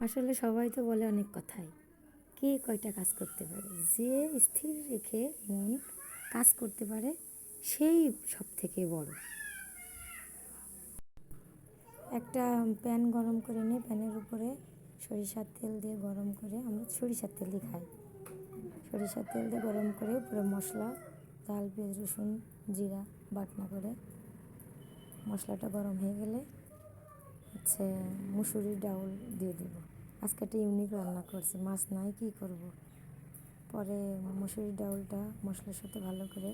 আসলে সবাই তো বলে অনেক কথাই। কে কয়টা কাজ করতে পারে? যে স্থির রেখে মন কাজ করতে পারে, সেই সব থেকে বড়। একটা প্যান গরম করে নিয়ে প্যানের উপরে সরিষার তেল দিয়ে গরম করে আমরা সরিষার তেল দিয়ে খাই। সরিষার তেল দিয়ে গরম করে পুরো মশলা চাল পেঁয়াজ, রসুন, জিরা, বাটনা করে মশলাটা গরম হয়ে গেলে হচ্ছে মুসুরির ডাউল দিয়ে দেব। আজকে একটা ইউনিক রান্না করছি, মাছ নাই কি করব? পরে মুসুরির ডাউলটা মশলার সাথে ভালো করে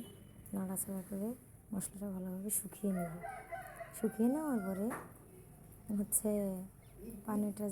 নাড়াচাড়া করে মশলাটা ভালোভাবে শুকিয়ে নেব। শুকিয়ে নেওয়ার পরে হচ্ছে পানিটা